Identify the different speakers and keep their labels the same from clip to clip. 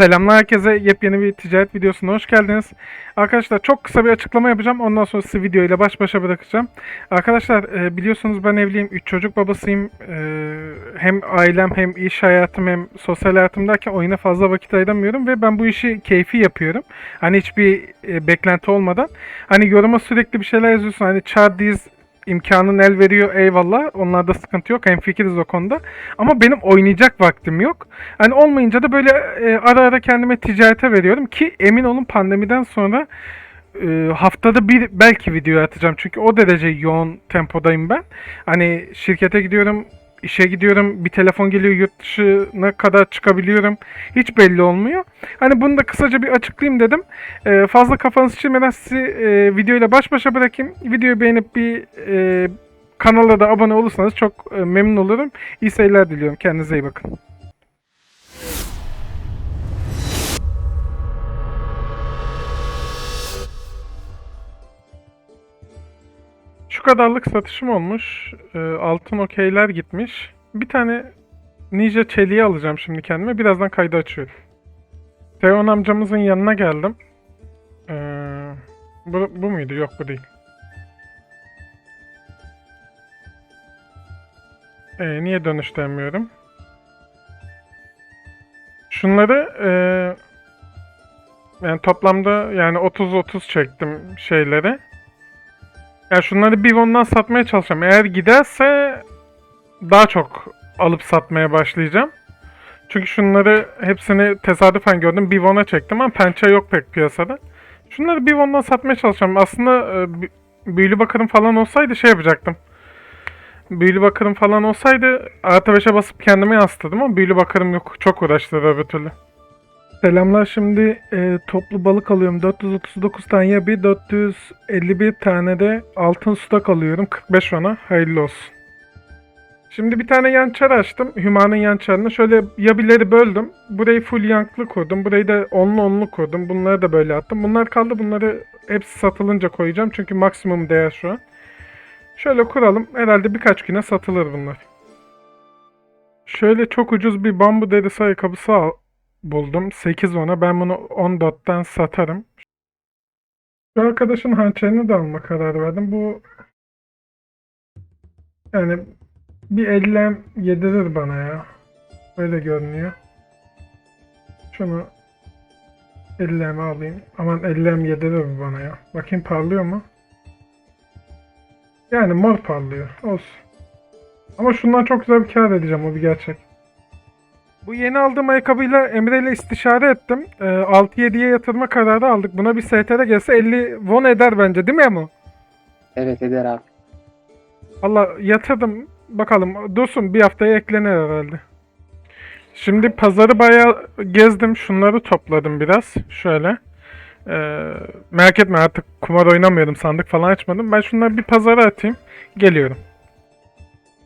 Speaker 1: Selamlar herkese. Yepyeni bir ticaret videosuna hoş geldiniz. Arkadaşlar çok kısa bir açıklama yapacağım. Ondan sonra sizi video ile baş başa bırakacağım. Arkadaşlar e, biliyorsunuz ben evliyim. 3 çocuk babasıyım. E, hem ailem hem iş hayatım hem sosyal hayatım derken oyuna fazla vakit ayıramıyorum. Ve ben bu işi keyfi yapıyorum. Hani hiçbir e, beklenti olmadan. Hani yoruma sürekli bir şeyler yazıyorsun. Hani çar diz imkanın el veriyor eyvallah. Onlarda sıkıntı yok. Hemfikiriz o konuda. Ama benim oynayacak vaktim yok. Hani olmayınca da böyle e, ara ara kendime ticarete veriyorum ki emin olun pandemiden sonra e, haftada bir belki video atacağım. Çünkü o derece yoğun tempodayım ben. Hani şirkete gidiyorum, işe gidiyorum, bir telefon geliyor yurt dışına kadar çıkabiliyorum. Hiç belli olmuyor. Hani bunu da kısaca bir açıklayayım dedim. E, fazla kafanızı çizmeden sizi e, videoyla baş başa bırakayım. Videoyu beğenip bir e, kanala da abone olursanız çok e, memnun olurum. İyi seyirler diliyorum. Kendinize iyi bakın. Şu kadarlık satışım olmuş. Ee, altın okeyler gitmiş. Bir tane Ninja çeliği alacağım şimdi kendime. Birazdan kaydı açıyorum. Teon amcamızın yanına geldim. Ee, bu, bu muydu? Yok bu değil. Ee, niye dönüştüremiyorum? Şunları ee, yani toplamda yani 30-30 çektim şeyleri. Ya şunları bir ondan satmaya çalışacağım. Eğer giderse daha çok alıp satmaya başlayacağım. Çünkü şunları hepsini tesadüfen gördüm. Bivon'a çektim ama pençe yok pek piyasada. Şunları Bivon'dan satmaya çalışacağım. Aslında e, büyülü bakırım falan olsaydı şey yapacaktım. Büyülü bakırım falan olsaydı artı 5'e basıp kendime yansıtırdım ama büyülü bakırım yok. Çok uğraştı öbür türlü. Selamlar şimdi e, toplu balık alıyorum. 439 tane yabi, 451 tane de altın stok alıyorum. 45 ona hayırlı olsun. Şimdi bir tane yan çar açtım. Hüma'nın yan çarını. Şöyle yabileri böldüm. Burayı full yanklı kurdum. Burayı da onlu onlu kurdum. Bunları da böyle attım. Bunlar kaldı. Bunları hepsi satılınca koyacağım. Çünkü maksimum değer şu an. Şöyle kuralım. Herhalde birkaç güne satılır bunlar. Şöyle çok ucuz bir bambu derisi ayakkabısı buldum. 8 ona. Ben bunu 14'ten satarım. Şu arkadaşın hançerini de alma karar verdim. Bu yani bir ellem yedirir bana ya. Öyle görünüyor. Şunu elleme alayım. Aman ellem yedirir bana ya. Bakayım parlıyor mu? Yani mor parlıyor. Olsun. Ama şundan çok güzel bir kar edeceğim. O bir gerçek. Bu yeni aldığım ayakkabıyla Emre ile istişare ettim. Ee, 6-7'ye yatırma kararı aldık. Buna bir STR gelse 50 won eder bence değil mi Emo?
Speaker 2: Evet eder abi.
Speaker 1: Allah yatırdım. Bakalım dursun bir haftaya eklenir herhalde. Şimdi pazarı bayağı gezdim. Şunları topladım biraz. Şöyle. Ee, merak etme artık kumar oynamıyorum. Sandık falan açmadım. Ben şunları bir pazara atayım. Geliyorum.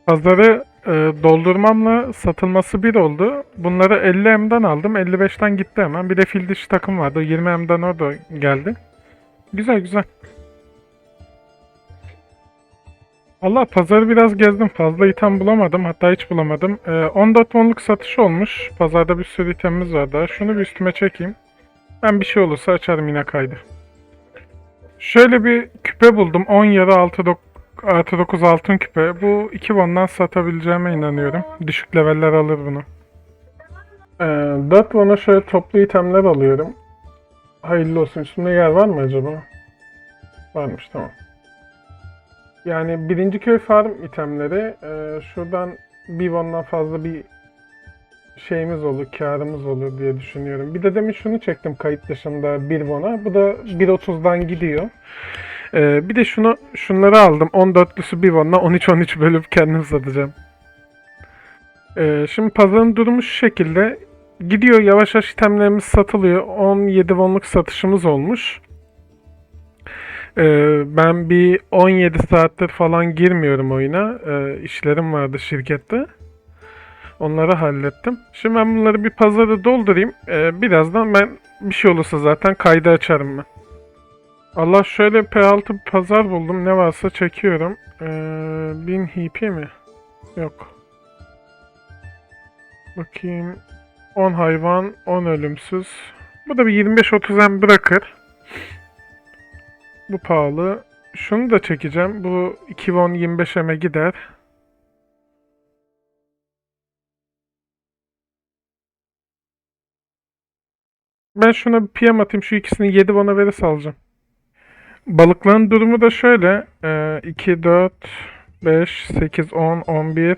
Speaker 1: Pazarı e, doldurmamla satılması bir oldu. Bunları 50 M'den aldım. 55'ten gitti hemen. Bir de fil dişi takım vardı. 20 M'den o da geldi. Güzel güzel. Allah pazarı biraz gezdim. Fazla item bulamadım. Hatta hiç bulamadım. Ee, 14 wonluk satış olmuş. Pazarda bir sürü itemimiz var daha. Şunu bir üstüme çekeyim. Ben bir şey olursa açarım yine kaydı. Şöyle bir küpe buldum. 10 yarı 6 dok artı 9 altın küpe. Bu 2 wondan satabileceğime inanıyorum. Düşük leveller alır bunu. Ee, 4 won'a şöyle toplu itemler alıyorum. Hayırlı olsun. Üstünde yer var mı acaba? Varmış tamam. Yani birinci köy farm itemleri e, şuradan bir won'dan fazla bir şeyimiz olur, karımız olur diye düşünüyorum. Bir de demin şunu çektim kayıt dışında 1 won'a. Bu da 1.30'dan gidiyor. E, bir de şunu şunları aldım. 14'lüsü 1 won'la 13-13 bölüp kendim satacağım. E, şimdi pazarın durumu şu şekilde. Gidiyor yavaş yavaş itemlerimiz satılıyor. 17 won'luk satışımız olmuş. Ee, ben bir 17 saattir falan girmiyorum oyuna. Ee, işlerim vardı şirkette. Onları hallettim. Şimdi ben bunları bir pazara doldurayım. Ee, birazdan ben bir şey olursa zaten kaydı açarım ben. Allah şöyle P6 bir pazar buldum. Ne varsa çekiyorum. Ee, 1000 HP mi? Yok. Bakayım. 10 hayvan, 10 ölümsüz. Bu da bir 25-30 em bırakır. Bu pahalı. Şunu da çekeceğim. Bu 2 won 25 em'e gider. Ben şuna bir PM atayım. Şu ikisini 7 won'a verirse alacağım. Balıkların durumu da şöyle. Ee, 2, 4, 5, 8, 10, 11,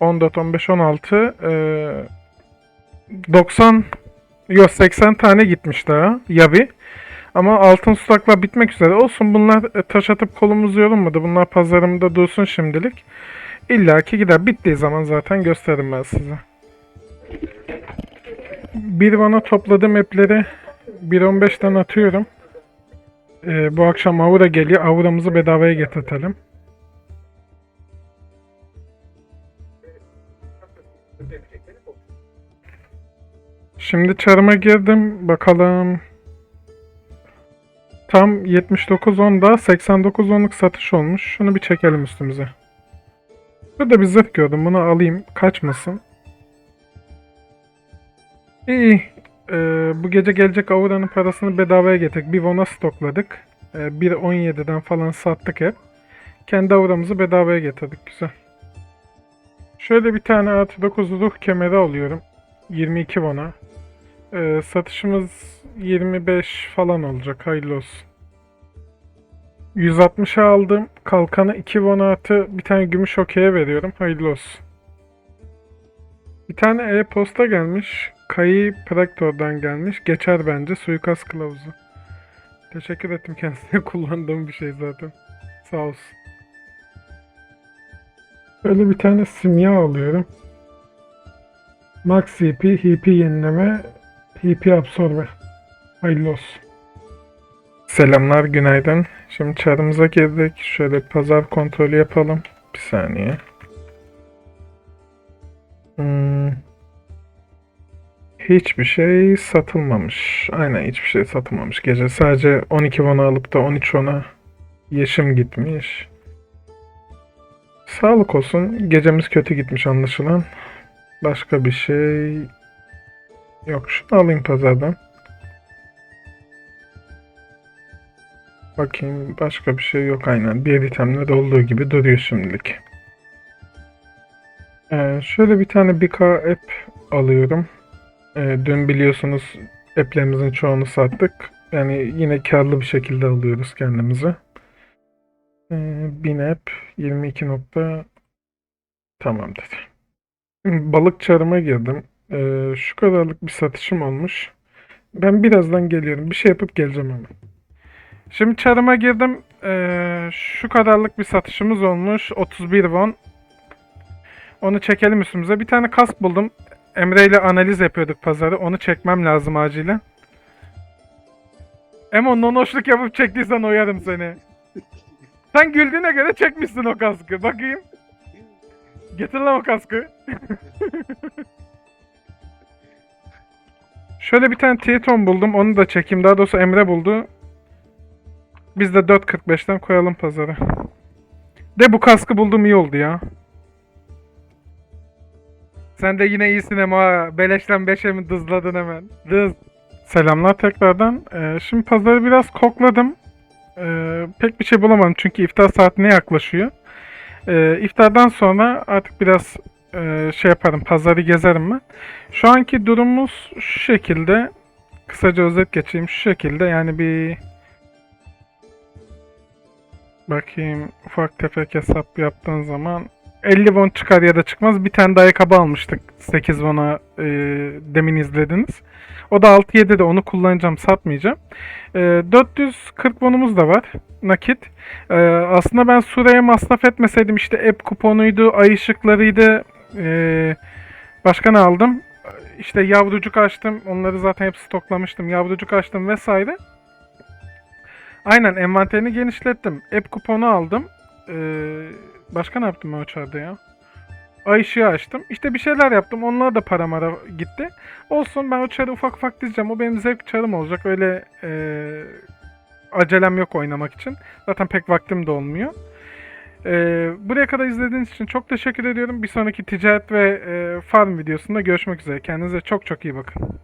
Speaker 1: 14, 15, 16. Ee, 90 yok 80 tane gitmiş daha Yavi. Ama altın sutaklar bitmek üzere. Olsun bunlar e, taş atıp kolumuz yorulmadı. Bunlar pazarımda dursun şimdilik. İlla ki gider. Bittiği zaman zaten gösteririm ben size. Bir bana topladığım app'leri 1.15'ten atıyorum. Ee, bu akşam Aura geliyor. Aura'mızı bedavaya getirtelim. Şimdi çarıma girdim. Bakalım. Tam 79.10'da 89.10'luk satış olmuş. Şunu bir çekelim üstümüze. Burada bir zırh gördüm. Bunu alayım. Kaçmasın. İyi. Ee, bu gece gelecek Aura'nın parasını bedavaya getirdik. Bir Vona stokladık. Ee, 1.17'den falan sattık hep. Kendi Aura'mızı bedavaya getirdik. Güzel. Şöyle bir tane artı 9 ruh kemeri alıyorum. 22 Vona. Ee, satışımız 25 falan olacak. Hayırlı olsun. 160'a aldım. Kalkanı 2 won artı bir tane gümüş okey'e veriyorum. Hayırlı olsun. Bir tane e-posta gelmiş. Kayı Praktor'dan gelmiş. Geçer bence. Suikast kılavuzu. Teşekkür ettim kendisine. Kullandığım bir şey zaten. Sağ olsun. Böyle bir tane simya alıyorum. Max HP, HP yenileme, HP absorbe. Hayırlı olsun. Selamlar, günaydın. Şimdi çarımıza girdik. Şöyle pazar kontrolü yapalım. Bir saniye. Hmm. Hiçbir şey satılmamış. Aynen hiçbir şey satılmamış. Gece sadece 12 won alıp da 13 won'a yeşim gitmiş. Sağlık olsun. Gecemiz kötü gitmiş anlaşılan. Başka bir şey yok. Şunu alayım pazardan. Bakayım başka bir şey yok aynen. Bir itemler olduğu gibi duruyor şimdilik. Ee, şöyle bir tane BK app alıyorum. Ee, dün biliyorsunuz app'lerimizin çoğunu sattık. Yani yine karlı bir şekilde alıyoruz kendimizi. Ee, 1000 app 22 nokta tamamdır. Şimdi balık çarıma girdim. Ee, şu kadarlık bir satışım olmuş. Ben birazdan geliyorum. Bir şey yapıp geleceğim hemen. Şimdi çarıma girdim. Ee, şu kadarlık bir satışımız olmuş. 31 won. Onu çekelim üstümüze. Bir tane kask buldum. Emre ile analiz yapıyorduk pazarı. Onu çekmem lazım acilen. Emo nonoşluk yapıp çektiysen oyarım seni. Sen güldüğüne göre çekmişsin o kaskı. Bakayım. Getir lan o kaskı. Şöyle bir tane Triton buldum. Onu da çekeyim. Daha doğrusu Emre buldu. Biz de 4.45'ten koyalım pazara. De bu kaskı buldum iyi oldu ya. Sen de yine iyisin ama. Beleşten 5'e mi dızladın hemen? Dız. Selamlar tekrardan. Ee, şimdi pazarı biraz kokladım. Ee, pek bir şey bulamadım çünkü iftar saatine yaklaşıyor. Ee, iftardan sonra artık biraz e, şey yaparım, pazarı gezerim ben. Şu anki durumumuz şu şekilde. Kısaca özet geçeyim şu şekilde. Yani bir bakayım ufak tefek hesap yaptığın zaman 50 won çıkar ya da çıkmaz. Bir tane de ayakkabı almıştık 8 won'a e, demin izlediniz. O da 6-7 de onu kullanacağım satmayacağım. E, 440 wonumuz da var nakit. E, aslında ben Sura'ya masraf etmeseydim işte app kuponuydu, ay ışıklarıydı. E, başka ne aldım? İşte yavrucuk açtım. Onları zaten hep stoklamıştım. Yavrucuk açtım vesaire. Aynen envanterini genişlettim. App kuponu aldım. Ee, başka ne yaptım ben o çarda ya? Ay ışığı açtım. İşte bir şeyler yaptım. Onlar da para mara gitti. Olsun ben o çarı ufak ufak dizeceğim. O benim zevk çarım olacak. Öyle ee, acelem yok oynamak için. Zaten pek vaktim de olmuyor. Ee, buraya kadar izlediğiniz için çok teşekkür ediyorum. Bir sonraki ticaret ve e, farm videosunda görüşmek üzere. Kendinize çok çok iyi bakın.